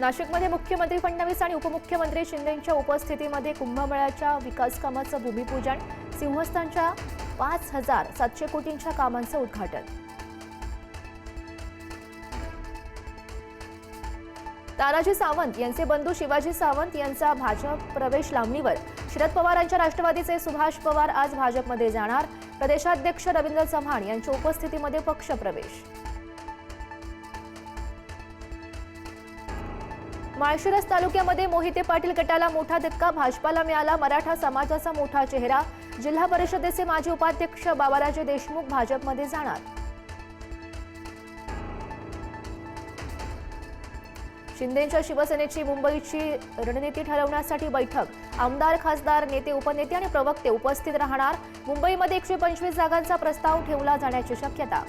नाशिकमध्ये मुख्यमंत्री फडणवीस आणि उपमुख्यमंत्री शिंदेंच्या उपस्थितीमध्ये कुंभमेळ्याच्या विकास कामाचं भूमिपूजन सिंहस्थानच्या पाच हजार सातशे कोटींच्या कामांचं उद्घाटन. तानाजी सावंत यांचे बंधू शिवाजी सावंत यांचा भाजप प्रवेश लांबणीवर. शरद पवारांच्या राष्ट्रवादीचे सुभाष पवार आज भाजपमध्ये जाणार. प्रदेशाध्यक्ष रवींद्र चव्हाण यांच्या उपस्थितीमध्ये पक्षप्रवेश माळशिरस तालुक्यामध्ये मोहिते पाटील गटाला मोठा धक्का भाजपाला मिळाला मराठा समाजाचा मोठा चेहरा. जिल्हा परिषदेचे माजी उपाध्यक्ष बाबाराजे देशमुख भाजपमध्ये जाणार. शिंदेच्या शिवसेनेची मुंबईची रणनीती ठरवण्यासाठी बैठक. आमदार खासदार नेते उपनेते आणि प्रवक्ते उपस्थित राहणार. मुंबईमध्ये एकशे पंचवीस जागांचा प्रस्ताव ठेवला जाण्याची शक्यता.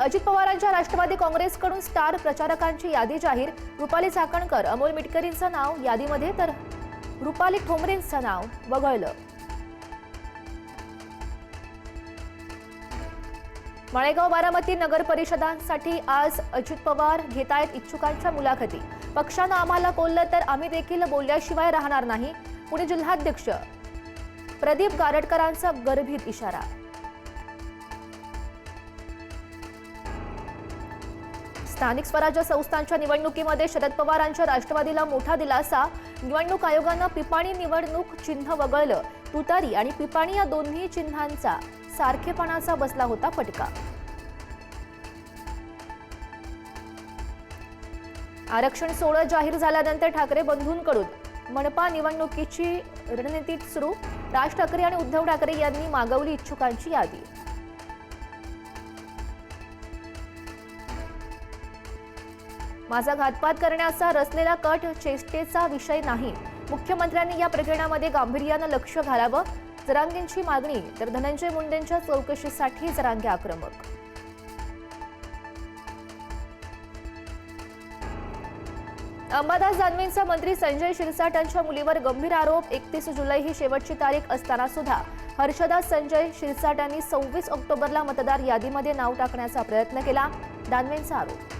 अजित पवारांच्या राष्ट्रवादी काँग्रेसकडून स्टार प्रचारकांची यादी जाहीर. रुपाली चाकणकर अमोल मिटकरींचं नाव यादीमध्ये तर रुपाली ठोंबरेंचं नाव वगळलं. माळेगाव बारामती नगर परिषदांसाठी आज अजित पवार घेत आहेत इच्छुकांच्या मुलाखती. पक्षानं आम्हाला बोललं तर आम्ही देखील बोलल्याशिवाय राहणार नाही. पुणे जिल्हाध्यक्ष प्रदीप गारडकरांचा गर्भित इशारा. स्थानिक स्वराज्य संस्थांच्या निवडणुकीमध्ये शरद पवारांच्या राष्ट्रवादीला मोठा दिलासा. निवडणूक आयोगानं पिपाणी निवडणूक चिन्ह वगळलं. तुतारी आणि पिपाणी या दोन्ही चिन्हांचा सारखेपणाचा बसला होता फटका. आरक्षण सोहळं जाहीर झाल्यानंतर ठाकरे बंधूंकडून मनपा निवडणुकीची रणनीती सुरू. राज ठाकरे आणि उद्धव ठाकरे यांनी मागवली इच्छुकांची यादी. माझा घातपात करण्याचा रचलेला कट चेष्टेचा विषय नाही. मुख्यमंत्र्यांनी या प्रकरणामध्ये गांभीर्यानं लक्ष घालावं. जरांगेंची मागणी तर धनंजय मुंडेंच्या चौकशीसाठी जरांगे आक्रमक. अंबादास दानवेंचा मंत्री संजय शिरसाटांच्या मुलीवर गंभीर आरोप. एकतीस जुलै ही शेवटची तारीख असताना सुद्धा हर्षदास संजय शिरसाटांनी सव्वीस ऑक्टोबरला मतदार यादीमध्ये नाव टाकण्याचा प्रयत्न केला. दानवेंचा आरोप.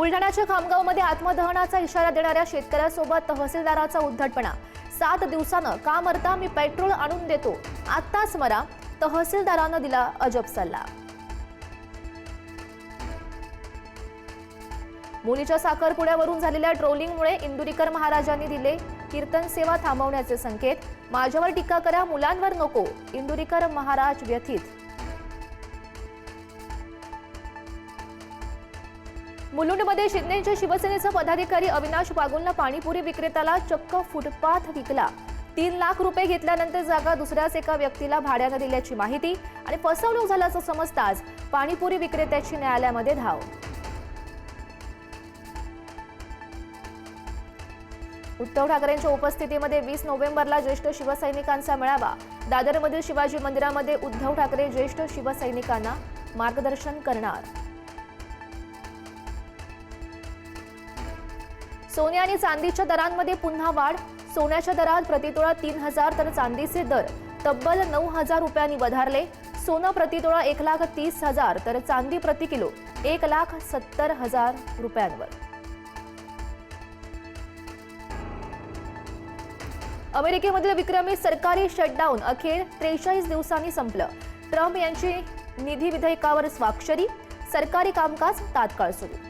बुलढाण्याच्या खामगावमध्ये आत्मदहनाचा इशारा देणाऱ्या शेतकऱ्यासोबत तहसीलदाराचा उद्धटपणा. सात दिवसानं का मरता मी पेट्रोल आणून देतो. आत्ताच मरा तहसीलदारानं दिला अजब सल्ला. मुलीच्या साखरपुड्यावरून झालेल्या ट्रोलिंगमुळे इंदुरीकर महाराजांनी दिले कीर्तन सेवा थांबवण्याचे संकेत. माझ्यावर टीका करा मुलांवर नको. इंदुरीकर महाराज व्यथित मुलुंडमध्ये शिंदेच्या शिवसेनेचा पदाधिकारी अविनाश बागुलनं पाणीपुरी विक्रेत्याला चक्क फुटपाथ विकला. तीन लाख रुपये घेतल्यानंतर जागा दुसऱ्याच एका व्यक्तीला भाड्यानं दिल्याची माहिती आणि फसवणूक झाल्याचं समजताच पाणीपुरी विक्रेत्याची न्यायालयामध्ये धाव. उद्धव ठाकरेंच्या उपस्थितीमध्ये वीस नोव्हेंबरला ज्येष्ठ शिवसैनिकांचा मेळावा. दादरमधील शिवाजी मंदिरामध्ये उद्धव ठाकरे ज्येष्ठ शिवसैनिकांना मार्गदर्शन करणार. सोने आणि चांदीच्या दरांमध्ये पुन्हा वाढ. सोन्याच्या दरात प्रतितोळा तीन हजार तर चांदीचे दर तब्बल नऊ हजार रुपयांनी वधारले. सोनं प्रतितोळा एक लाख तीस हजार तर चांदी प्रति किलो एक लाख सत्तर हजार रुपयांवर. अमेरिकेमधील विक्रमी सरकारी शटडाऊन अखेर त्रेचाळीस दिवसांनी संपलं. ट्रम्प यांची निधी विधेयकावर स्वाक्षरी. सरकारी कामकाज तात्काळ सुरू.